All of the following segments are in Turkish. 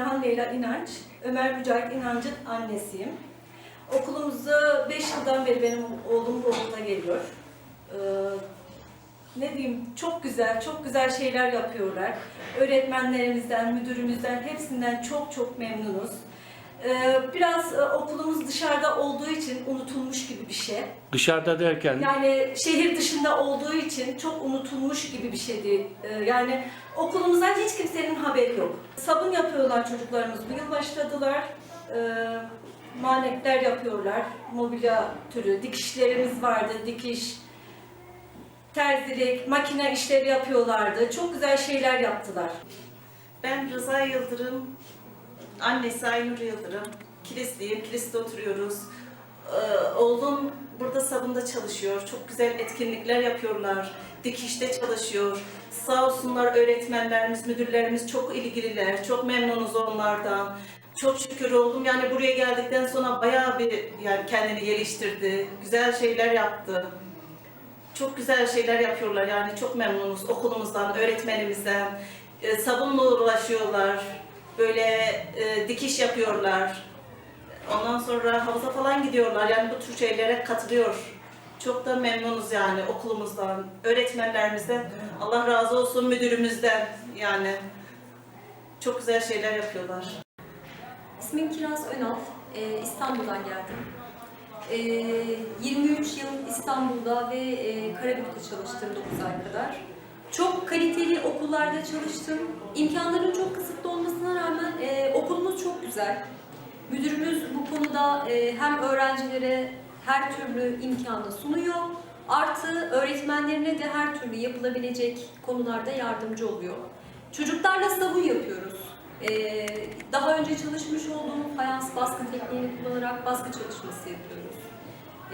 Orhan Leyla İnanç, Ömer Mücahit İnancı'nın annesiyim. Okulumuzda 5 yıldan beri benim oğlum bu okula geliyor. Ee, ne diyeyim, çok güzel, çok güzel şeyler yapıyorlar. Öğretmenlerimizden, müdürümüzden, hepsinden çok çok memnunuz. Ee, biraz e, okulumuz dışarıda olduğu için unutulmuş gibi bir şey. Dışarıda derken Yani şehir dışında olduğu için çok unutulmuş gibi bir şeydi. Ee, Yani okulumuzdan hiç kimsenin haberi yok. Sabun yapıyorlar çocuklarımız. Bu yıl başladılar. Ee, Manekler yapıyorlar. Mobilya türü. Dikişlerimiz vardı. Dikiş, terzilik, makine işleri yapıyorlardı. Çok güzel şeyler yaptılar. Ben Rıza Yıldırım, annesi Aynur Yıldırım. Kilisliyim, Kilis'te oturuyoruz. Ee, oğlum burada sabunda çalışıyor. Çok güzel etkinlikler yapıyorlar. Dikişte çalışıyor. Sağ olsunlar öğretmenlerimiz, müdürlerimiz çok ilgililer. Çok memnunuz onlardan. Çok şükür oğlum yani buraya geldikten sonra bayağı bir yani kendini geliştirdi. Güzel şeyler yaptı. Çok güzel şeyler yapıyorlar yani çok memnunuz okulumuzdan, öğretmenimizden. E, sabunla uğraşıyorlar, böyle e, dikiş yapıyorlar. Ondan sonra havuza falan gidiyorlar yani bu tür şeylere katılıyor. Çok da memnunuz yani okulumuzdan, öğretmenlerimizden. Allah razı olsun müdürümüzden yani. Çok güzel şeyler yapıyorlar. İsmim Kiraz Önal. Ee, İstanbul'dan geldim. Ee, 23 yıl İstanbul'da ve e, Karabük'te çalıştım 9 ay kadar. Çok kaliteli okullarda çalıştım. İmkanların çok kısıtlı olmasına rağmen e, okulumuz çok güzel. Müdürümüz bu konuda e, hem öğrencilere her türlü imkanı sunuyor. Artı öğretmenlerine de her türlü yapılabilecek konularda yardımcı oluyor. Çocuklarla sabun yapıyoruz. Ee, daha önce çalışmış olduğum fayans baskı tekniğini kullanarak baskı çalışması yapıyoruz.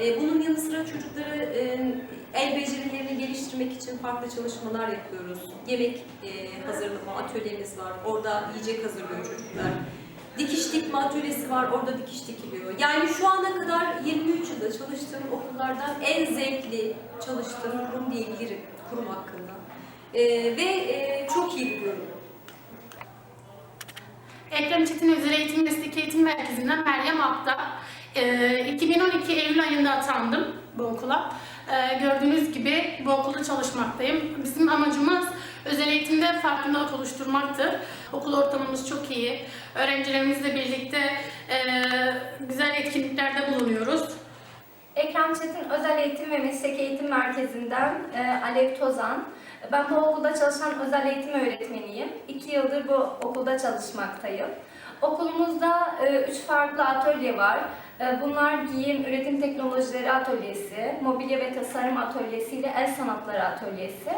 Ee, bunun yanı sıra çocukları e, el becerilerini geliştirmek için farklı çalışmalar yapıyoruz. Yemek e, hazırlama atölyemiz var. Orada yiyecek hazırlıyor çocuklar. Dikiş dikme atölyesi var. Orada dikiş dikiliyor. Yani şu ana kadar 23 yılda çalıştığım okullardan en zevkli çalıştığım kurum diyebilirim kurum hakkında. Ve e, çok iyi buluyorum. Ekrem Çetin Özel Eğitim Meslek Eğitim Merkezi'nden Meryem Akta. Ee, 2012 Eylül ayında atandım bu okula. Ee, gördüğünüz gibi bu okulda çalışmaktayım. Bizim amacımız özel eğitimde farkındalık oluşturmaktır. Okul ortamımız çok iyi. Öğrencilerimizle birlikte e, güzel etkinliklerde bulunuyoruz. Ekrem Çetin Özel Eğitim ve Meslek Eğitim Merkezi'nden e, Alev Tozan. Ben bu okulda çalışan özel eğitim öğretmeniyim. İki yıldır bu okulda çalışmaktayım. Okulumuzda e, üç farklı atölye var. E, bunlar giyim, üretim teknolojileri atölyesi, mobilya ve tasarım atölyesi ile el sanatları atölyesi.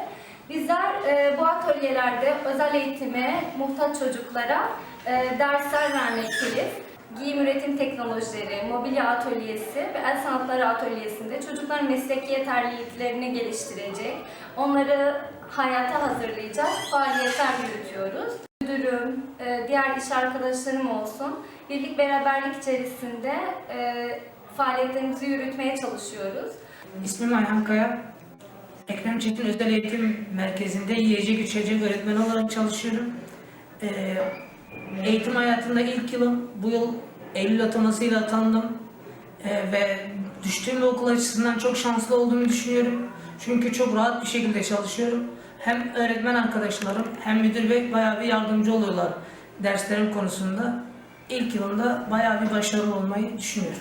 Bizler e, bu atölyelerde özel eğitime muhtaç çocuklara e, dersler vermekteyiz. Giyim üretim teknolojileri, mobilya atölyesi ve el sanatları atölyesinde çocukların mesleki yeterliliklerini geliştirecek, onları hayata hazırlayacak faaliyetler yürütüyoruz. Müdürüm, e, diğer iş arkadaşlarım olsun, birlik beraberlik içerisinde e, faaliyetlerimizi yürütmeye çalışıyoruz. İsmim Ayhan Kaya. Ekrem Çetin Özel Eğitim Merkezi'nde yiyecek içecek öğretmeni olarak çalışıyorum. Ee, eğitim hayatında ilk yılım bu yıl Eylül atamasıyla atandım. Ve düştüğüm okul açısından çok şanslı olduğumu düşünüyorum. Çünkü çok rahat bir şekilde çalışıyorum. Hem öğretmen arkadaşlarım hem müdür bey bayağı bir yardımcı oluyorlar derslerim konusunda. İlk yılımda bayağı bir başarılı olmayı düşünüyorum.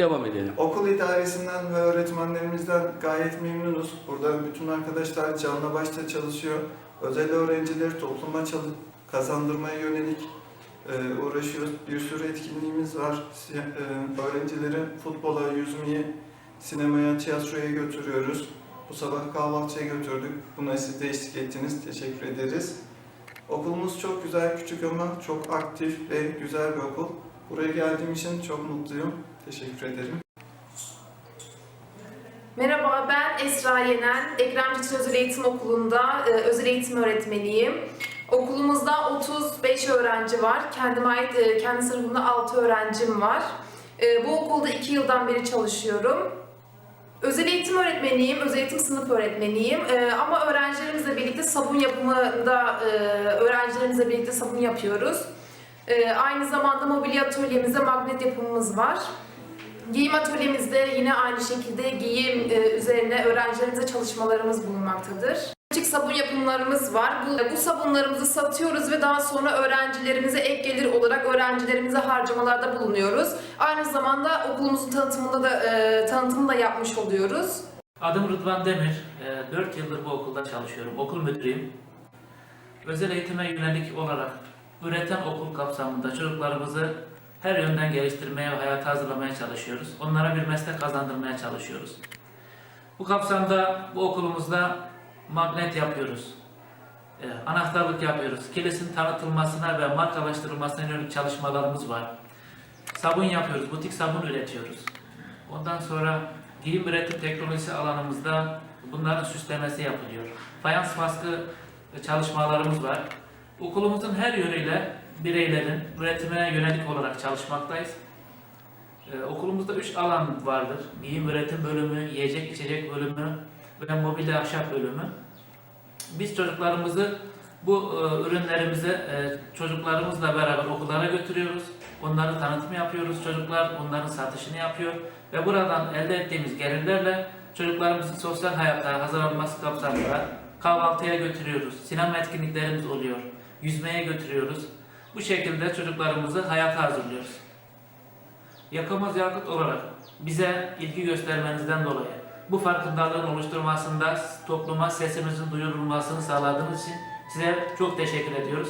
devam edelim. Okul idaresinden ve öğretmenlerimizden gayet memnunuz. Burada bütün arkadaşlar canla başta çalışıyor. Özel öğrencileri topluma kazandırmaya yönelik e, uğraşıyoruz. Bir sürü etkinliğimiz var. E, öğrencileri futbola, yüzmeye, sinemaya, tiyatroya götürüyoruz. Bu sabah kahvaltıya götürdük. Buna siz de eşlik ettiniz. Teşekkür ederiz. Okulumuz çok güzel, küçük ama çok aktif ve güzel bir okul. Buraya geldiğim için çok mutluyum. Teşekkür ederim. Merhaba, ben Esra Yenen. Ekrem Çetin Özel Eğitim Okulu'nda e, özel eğitim öğretmeniyim. Okulumuzda 35 öğrenci var. Kendime ait e, kendi sınıfımda 6 öğrencim var. E, bu okulda 2 yıldan beri çalışıyorum. Özel eğitim öğretmeniyim, özel eğitim sınıf öğretmeniyim. E, ama öğrencilerimizle birlikte sabun yapımında, e, öğrencilerimizle birlikte sabun yapıyoruz. Ee, aynı zamanda mobilya atölyemizde magnet yapımımız var. Giyim atölyemizde yine aynı şekilde giyim e, üzerine öğrencilerimize çalışmalarımız bulunmaktadır. Küçük sabun yapımlarımız var. Bu, bu sabunlarımızı satıyoruz ve daha sonra öğrencilerimize ek gelir olarak öğrencilerimize harcamalarda bulunuyoruz. Aynı zamanda okulumuzun tanıtımında da e, tanıtımını da yapmış oluyoruz. Adım Rıdvan Demir. 4 yıldır bu okulda çalışıyorum. Okul müdürüyüm. Özel eğitime yönelik olarak üreten okul kapsamında çocuklarımızı her yönden geliştirmeye ve hayata hazırlamaya çalışıyoruz. Onlara bir meslek kazandırmaya çalışıyoruz. Bu kapsamda bu okulumuzda magnet yapıyoruz. Ee, Anahtarlık yapıyoruz. Kilisin tanıtılmasına ve markalaştırılmasına yönelik çalışmalarımız var. Sabun yapıyoruz. Butik sabun üretiyoruz. Ondan sonra giyim üretim teknolojisi alanımızda bunların süslemesi yapılıyor. Fayans baskı çalışmalarımız var. Okulumuzun her yönüyle bireylerin üretime yönelik olarak çalışmaktayız. Ee, okulumuzda üç alan vardır. Giyim üretim bölümü, yiyecek içecek bölümü ve mobilya ahşap bölümü. Biz çocuklarımızı bu e, ürünlerimizi e, çocuklarımızla beraber okullara götürüyoruz. Onları tanıtım yapıyoruz. Çocuklar onların satışını yapıyor ve buradan elde ettiğimiz gelirlerle çocuklarımızın sosyal hayata hazırlanması kapsamında kahvaltıya götürüyoruz. Sinema etkinliklerimiz oluyor. Yüzmeye götürüyoruz. Bu şekilde çocuklarımızı hayata hazırlıyoruz. Yakamaz Yakıt olarak bize ilgi göstermenizden dolayı bu farkındalığın oluşturmasında topluma sesimizin duyurulmasını sağladığınız için size çok teşekkür ediyoruz.